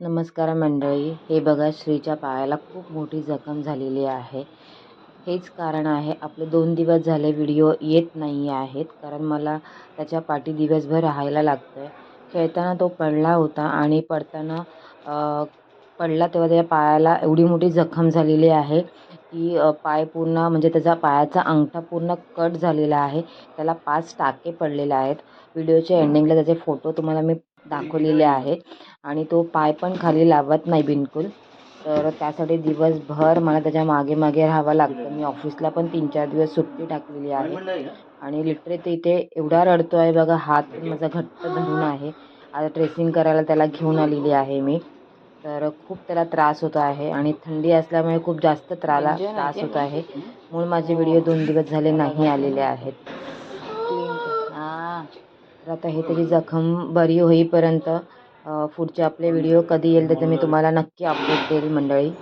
नमस्कार मंडळी. हे बघा श्रीच्या पायाला खूप मोठी जखम झालेली आहे. हेच कारण आहे आपले दोन दिवस झाले व्हिडिओ येत नाही आहेत कारण मला त्याच्या पाठी दिवसभर राहायला लागतं आहे खेळताना तो पडला होता आणि पडताना पडला तेव्हा त्याच्या पायाला एवढी मोठी जखम झालेली आहे की पाय पूर्ण म्हणजे त्याचा पायाचा अंगठा पूर्ण कट झालेला आहे. त्याला पाच टाके पडलेले आहेत. व्हिडिओच्या एंडिंगला त्याचे फोटो तुम्हाला मी दाखवलेले आहेत. आणि तो पाय पण खाली लावत नाही बिलकुल. तर त्यासाठी दिवसभर मला त्याच्यामागे मागे राहावं लागतं. मी ऑफिसला पण तीन चार दिवस सुट्टी टाकलेली आहे. आणि लिटरे ते इथे एवढा रडतो आहे बघा हात माझा घट्ट धरून आहे. आता ड्रेसिंग करायला त्याला घेऊन आलेली आहे मी. तर खूप त्याला त्रास होतो आहे आणि थंडी असल्यामुळे खूप जास्त त्राला त्रास होत आहे. म्हणून माझे व्हिडिओ दोन दिवस झाले नाही आलेले आहेत. हां. तर आता हे त्याची जखम बरी होईपर्यंत पुढचे आपले व्हिडिओ कधी येईल त्याचं मी तुम्हाला नक्की अपडेट देईल मंडळी.